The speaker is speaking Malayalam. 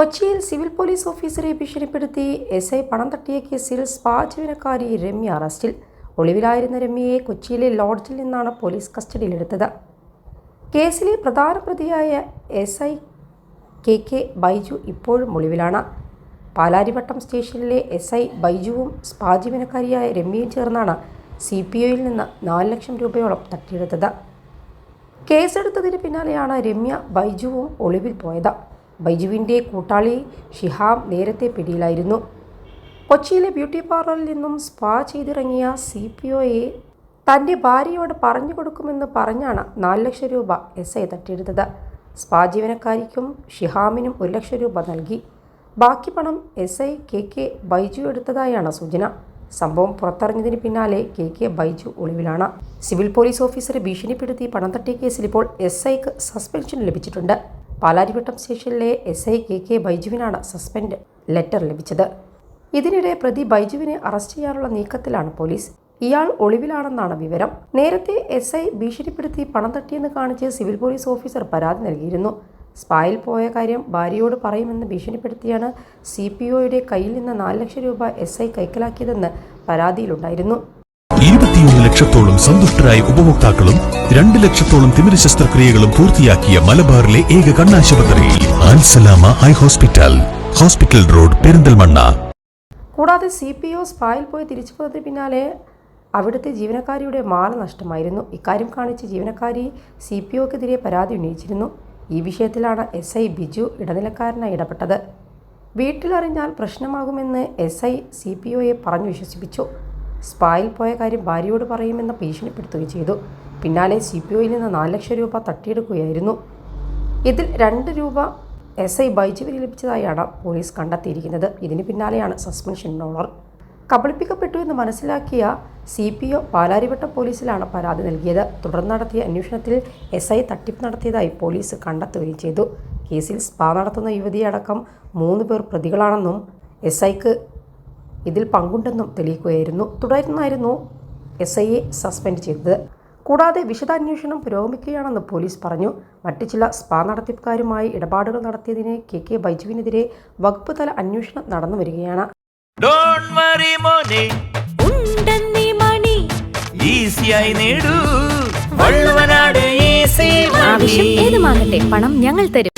കൊച്ചിയിൽ സിവിൽ പോലീസ് ഓഫീസറെ ഭീഷണിപ്പെടുത്തി എസ് ഐ പണം തട്ടിയ കേസിൽ സ്പാ ജീവനക്കാരി രമ്യ അറസ്റ്റിൽ. ഒളിവിലായിരുന്ന രമ്യയെ കൊച്ചിയിലെ ലോഡ്ജിൽ നിന്നാണ് പോലീസ് കസ്റ്റഡിയിലെടുത്തത്. കേസിലെ പ്രധാന പ്രതിയായ S I K K Baiju ഇപ്പോഴും ഒളിവിലാണ്. പാലാരിവട്ടം സ്റ്റേഷനിലെ എസ് ഐ ബൈജുവും സ്പാ ജീവനക്കാരിയായ രമ്യയും ചേർന്നാണ് സി പി ഒയിൽ നിന്ന് നാല് ലക്ഷം രൂപയോളം തട്ടിയെടുത്തത്. കേസെടുത്തതിന് പിന്നാലെയാണ് രമ്യ ബൈജുവും ഒളിവിൽ പോയത്. ബൈജുവിന്റെ കൂട്ടാളി ഷിഹാം നേരത്തെ പിടിയിലായിരുന്നു. കൊച്ചിയിലെ ബ്യൂട്ടി പാർലറിൽ നിന്നും സ്പാ ചെയ്തിറങ്ങിയ സി പി ഒയെ തന്റെ ഭാര്യയോട് പറഞ്ഞു കൊടുക്കുമെന്ന് പറഞ്ഞാണ് നാല് ലക്ഷം രൂപ എസ് ഐ തട്ടിയെടുത്തത്. സ്പാ ജീവനക്കാരിക്കും ഷിഹാമിനും ഒരു ലക്ഷം രൂപ നൽകി. ബാക്കി പണം S I K K Baiju എടുത്തതായാണ് സൂചന. സംഭവം പുറത്തറിഞ്ഞതിന് പിന്നാലെ കെ കെ ബൈജു ഒളിവിലാണ്. സിവിൽ പോലീസ് ഓഫീസറെ ഭീഷണിപ്പെടുത്തി പണം തട്ടിയ കേസിൽ ഇപ്പോൾ എസ് ഐക്ക് സസ്പെൻഷൻ ലഭിച്ചിട്ടുണ്ട്. പാലാരിവട്ടം സ്റ്റേഷനിലെ എസ് ഐ കെ കെ ബൈജുവിനാണ് സസ്പെൻഡ് ലെറ്റർ ലഭിച്ചത്. ഇതിനിടെ പ്രതി ബൈജുവിനെ അറസ്റ്റ് ചെയ്യാനുള്ള നീക്കത്തിലാണ് പോലീസ്. ഇയാൾ ഒളിവിലാണെന്നാണ് വിവരം. നേരത്തെ എസ് ഐ ഭീഷണിപ്പെടുത്തി പണം തട്ടിയെന്ന് കാണിച്ച് സിവിൽ പോലീസ് ഓഫീസർ പരാതി നൽകിയിരുന്നു. സ്പായിൽ പോയ കാര്യം ഭാര്യയോട് പറയുമെന്ന് ഭീഷണിപ്പെടുത്തിയാണ് സി പി ഒയുടെ കയ്യിൽ നിന്ന് നാല് ലക്ഷം രൂപ എസ് ഐ കൈക്കലാക്കിയതെന്ന് പരാതിയിലുണ്ടായിരുന്നു. ഇരുപത്തിയൊന്ന് ലക്ഷത്തോളം സന്തുഷ്ടരായ ഉപഭോക്താക്കളും രണ്ട് ലക്ഷത്തോളം തിമിര ശസ്ത്രക്രിയകളും പൂർത്തിയാക്കിയ മലബാറിലെ ഏക കണ്ണാശുപത്രി Alsalama eye hospital hospital road Perinthalmanna. കൂടാതെ സി പി ഒ സ്പായിൽ പോയി തിരിച്ചു പോയതിന് പിന്നാലെ അവിടുത്തെ ജീവനക്കാരിയുടെ മാല നഷ്ടമായിരുന്നു. ഇക്കാര്യം കാണിച്ച് ജീവനക്കാരി സി പി ഒക്കെതിരെ പരാതി ഉന്നയിച്ചിരുന്നു. ഈ വിഷയത്തിലാണ് എസ് ഐ ബിജു ഇടനിലക്കാരനായി ഇടപെട്ടത്. വീട്ടിലറിഞ്ഞാൽ പ്രശ്നമാകുമെന്ന് എസ് ഐ സി പി ഒയെ പറഞ്ഞു വിശ്വസിപ്പിച്ചു. സ്പായിൽ പോയ കാര്യം ഭാര്യയോട് പറയുമെന്ന് ഭീഷണിപ്പെടുത്തുകയും ചെയ്തു. പിന്നാലെ സി പി ഒയിൽ നിന്ന് നാല് ലക്ഷം രൂപ തട്ടിയെടുക്കുകയായിരുന്നു. ഇതിൽ രണ്ട് രൂപ എസ് ഐ ബൈജുവിന് ലഭിച്ചതായാണ് പോലീസ് കണ്ടെത്തിയിരിക്കുന്നത്. ഇതിന് പിന്നാലെയാണ് സസ്പെൻഷൻ ഓർഡർ കബളിപ്പിക്കപ്പെട്ടു എന്ന് മനസ്സിലാക്കിയ സി പി ഒ പാലാരിവട്ടം പോലീസിലാണ് പരാതി നൽകിയത്. തുടർന്ന് നടത്തിയ അന്വേഷണത്തിൽ എസ് ഐ തട്ടിപ്പ് നടത്തിയതായി പോലീസ് കണ്ടെത്തുകയും ചെയ്തു. കേസിൽ സ്പാ നടത്തുന്ന യുവതിയടക്കം മൂന്ന് പേർ പ്രതികളാണെന്നും എസ് ഐക്ക് ഇതിൽ പങ്കുണ്ടെന്നും തെളിയിക്കുകയായിരുന്നു. തുടർന്നായിരുന്നു എസ് ഐയെ സസ്പെൻഡ് ചെയ്തത്. കൂടാതെ വിശദാന്വേഷണം പുരോഗമിക്കുകയാണെന്ന് പോലീസ് പറഞ്ഞു. മറ്റു ചില സ്പാ നടത്തിപ്പുകാരുമായി ഇടപാടുകൾ നടത്തിയതിന് കെ കെ ബൈജുവിനെതിരെ വകുപ്പ് തല അന്വേഷണം നടന്നു വരികയാണ്. ആവശ്യം ഏതുമാകട്ടെ പണം ഞങ്ങൾ തരും.